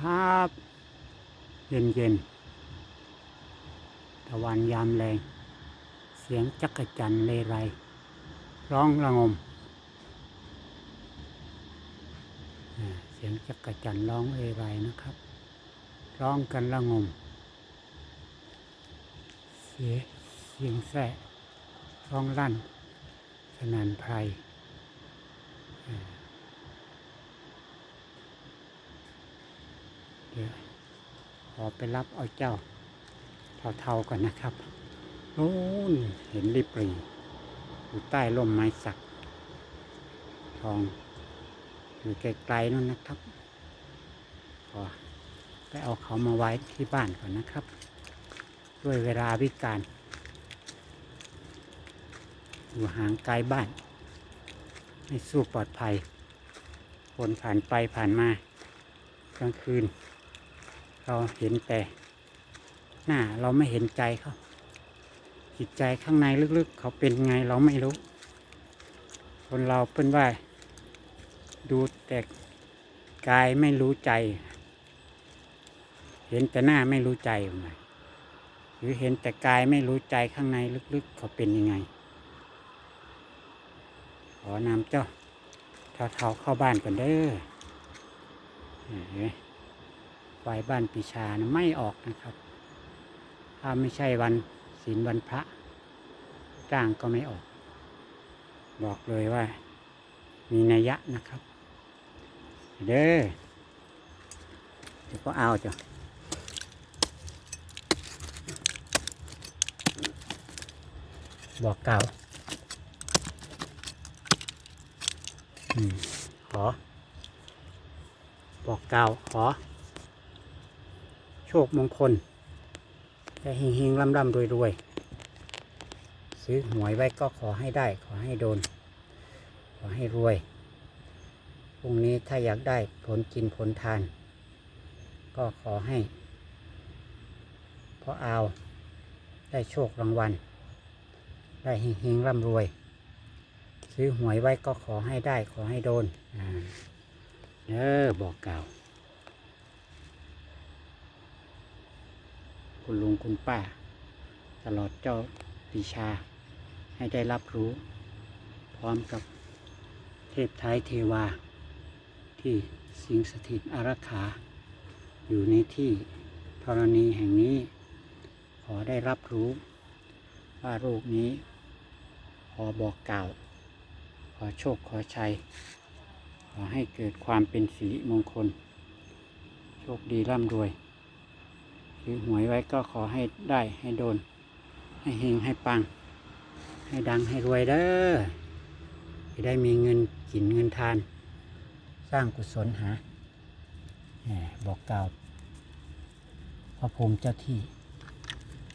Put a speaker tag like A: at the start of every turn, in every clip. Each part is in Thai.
A: ครับเย็นเย็นตะวันยามแรง เสียงจักรจันเลไร ร้องระงม เสียงจักรจันร์ร้องเลไรนะครับ ร้องกันระงม เสียเสียงแสะร้องลั่น สนันไพรอ่า เดี๋ยวขอไปรับเอาเจ้าเท่าๆก่อนนะครับโน่นเห็นริบหรีอยู่ใต้ร่มไม้สัก ทอง อยู่ไกลๆนู่นนะครับ ขอไปเอาเขามาไว้ที่บ้านก่อนนะครับ ด้วยเวลาวิการ อยู่ห่างไกลบ้าน ไม่สู้ปลอดภัย คนผ่านไปผ่านมากลางคืน เราเห็นแต่หน้าเราไม่เห็นใจเขาจิตใจข้างในลึกๆ เขาเป็นไงเราไม่รู้ คนเราเป็นว่า ดูแต่กายไม่รู้ใจ เห็นแต่หน้าไม่รู้ใจไหรือเห็นแต่กายไม่รู้ใจข้างในลึกๆ เขาเป็นยังไง ขอนำเจ้าเท่าๆเข้าบ้านก่อนเด้อ เห็นไหมไฟบ้านปีชานะไม่ออกนะครับ ถ้าไม่ใช่วันศีลวันพระจ้างก็ไม่ออก บอกเลยว่า มีนัยยะนะครับ เด้อเดี๋ยวก็เอาจ้ะบอกเก่าอืมขอ บอกเก่าขอ โชคมงคลแต่เฮงๆร่ำๆรวยๆ ซื้อหวยไว้ก็ขอให้ได้ ขอให้โดน ขอให้รวย พรุ่งนี้ถ้าอยากได้ผลกินผลทาน ก็ขอให้พอเอาได้โชครางวัล ได้เฮงๆร่ำรวย ซื้อหวยไว้ก็ขอให้ได้ ขอให้โดน เออบอกกล่าว คุณลุงคุณป้า ตลอดเจ้าปีชา ให้ได้รับรู้ พร้อมกับเทพไทยเทวา ที่สิงสถิตอารักขา อยู่ในที่ธรณีแห่งนี้ ขอได้รับรู้ ว่าโรคนี้ ขอบอกกล่าว ขอโชคขอชัย ขอให้เกิดความเป็นสิริมงคล โชคดีร่ำรวย ซื้อหวยไว้ก็ขอให้ได้ให้โดน ให้เฮงให้ปัง ให้ดังให้รวยเด้อจะได้มีเงินกินเงินทาน สร้างกุศลหาแหมบอกกล่าวพระภูมิเจ้าที่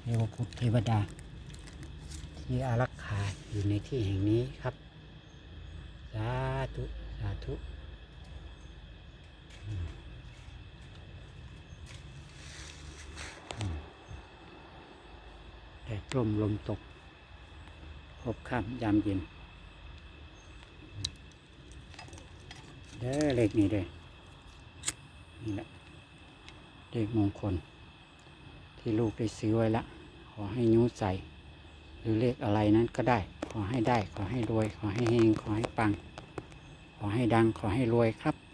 A: เทวพุทธเทวดา ที่อารักขาอยู่ในที่แห่งนี้ครับ สาธุ สาธุ ดร่มลมตก พบค่ำยามเย็นเด้อเลขนี้เด้อนี่แหละเลขมงคล ที่ลูกได้ซื้อไว้ละ ขอให้นิ้วใส่ หรือเลขอะไรนั้นก็ได้ ขอให้ได้ ขอให้รวย ขอให้เฮงขอให้ปัง ขอให้ดัง ขอให้รวยครับ